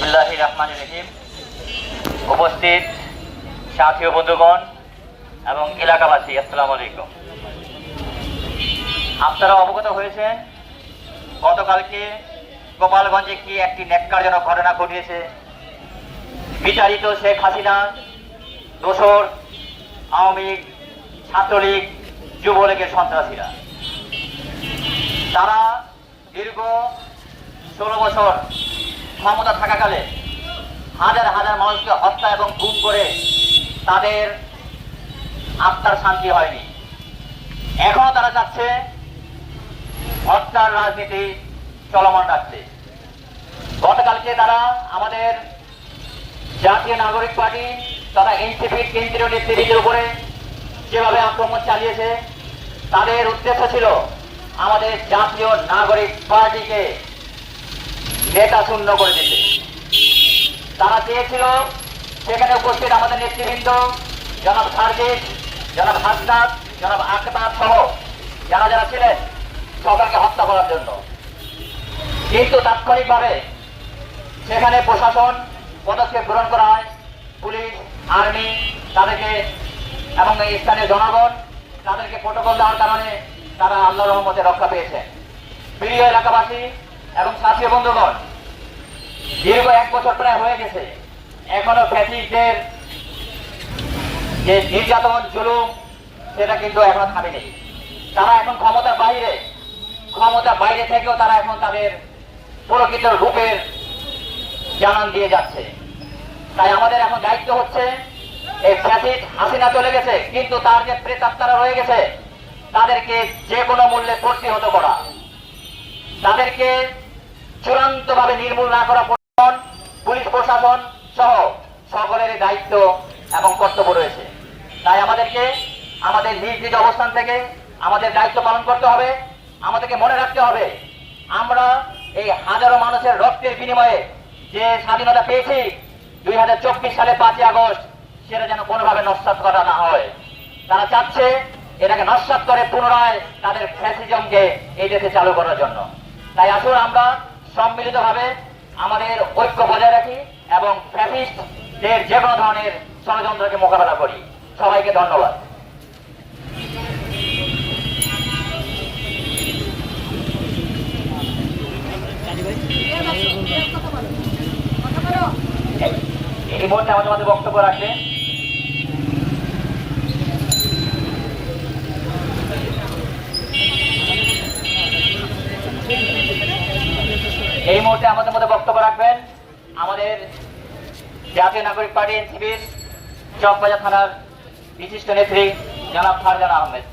বিসমিল্লাহ রহমান রহিম। উপস্থিত সাথী বন্ধুগণ এবং এলাকাবাসী, আসসালামু আলাইকুম। আপনারা অবগত হয়েছেন, গতকালকে গোপালগঞ্জে কি একটি ন্যাক্কারজনক ঘটনা ঘটিয়েছে? বিচারিত শেখ হাসিনা, দোসর, আওয়ামী লীগ, ছাত্রলীগ, যুবলীগের সন্ত্রাসীরা। তারা দীর্ঘ ষোলো বছর ক্ষমতা থাকাকালে হাজার হাজার মানুষকে হত্যা এবং গুম করে তাদের আত্মার শান্তি হয়নি। এখনও তারা চাচ্ছে হত্যার রাজনীতি চলমান রাখতে। গতকালকে তারা আমাদের জাতীয় নাগরিক পার্টি তথা এনসিপির কেন্দ্রীয় নেতৃত্বের উপরে যেভাবে আক্রমণ চালিয়েছে, তাদের উদ্দেশ্য ছিল আমাদের জাতীয় নাগরিক পার্টিকে নেতা শূন্য করে দিতে তারা চেয়েছিল, সেখানে উপস্থিত আমাদের নেতৃবৃন্দ, জনাব সার্জিস, জনাব হাসনাত, জনাব আকতার সহ যারা যারা ছিলেন সবাইকে হত্যা করার জন্য। কিন্তু তাৎক্ষণিকভাবে সেখানে প্রশাসন পদক্ষেপ গ্রহণ করা হয় পুলিশ, আর্মি, তাদেরকে এবং স্থানীয় জনগণ, তাদেরকে প্রোটোকল দেওয়ার কারণে তারা আল্লাহ রহমতে রক্ষা পেয়েছেন প্রিয় এলাকাবাসী এবং সাথী বন্ধুগণ দীর্ঘ এক বছর প্রায় হয়ে গেছে। এখনও ফ্যাসিস্টদের যে নির্যাতন সেটা কিন্তু এখনও থামেনি। তারা এখন ক্ষমতার বাইরে। ক্ষমতার বাইরে থেকেও তারা এখন তাদের প্রকৃত রূপের জানান দিয়ে যাচ্ছে। তাই আমাদের এখন দায়িত্ব হচ্ছে, এই ফ্যাসিস্ট হাসিনা চলে গেছে, কিন্তু তার যে প্রেতাত্মারা রয়ে গেছে, তাদেরকে যে কোনো মূল্যে প্রতিহত করা। তাদেরকে চূড়ান্ত ভাবে নির্মূল না করা পুলিশ প্রশাসন সহ সকলের দায়িত্ব এবং কর্তব্য রয়েছে। তাই আমাদেরকে আমাদের নিজ নিজ অবস্থান থেকে আমাদের দায়িত্ব পালন করতে হবে। আমাদেরকে মনে রাখতে হবে, আমরা এই হাজারো মানুষের রক্তের বিনিময়ে যে স্বাধীনতা পেয়েছি, দুই হাজার চব্বিশ সালে পাঁচই আগস্ট, সেটা যেন কোনোভাবে নস্বাত করা না হয়। তারা চাচ্ছে এটাকে নস্বাত করে পুনরায় তাদের ফ্যাসিজমকে এই দেশে চালু করার জন্য। তাই আসুন আমরা সম্মিলিতভাবে আমাদের ঐক্য বজায় রাখি এবং ফ্যাসিস্টদের যে কোনো ধরনের ষড়যন্ত্রকে মোকাবেলা করি। সবাইকে ধন্যবাদ। এই মুহূর্তে আমাদের মধ্যে বক্তব্য রাখবেন। এই মুহূর্তে আমাদের মধ্যে বক্তব্য রাখবেন। আমাদের জাতীয় নাগরিক পার্টি এনসিপির চকবাজার থানার বিশিষ্ট নেত্রী জনাব ফারজান আহমেদ।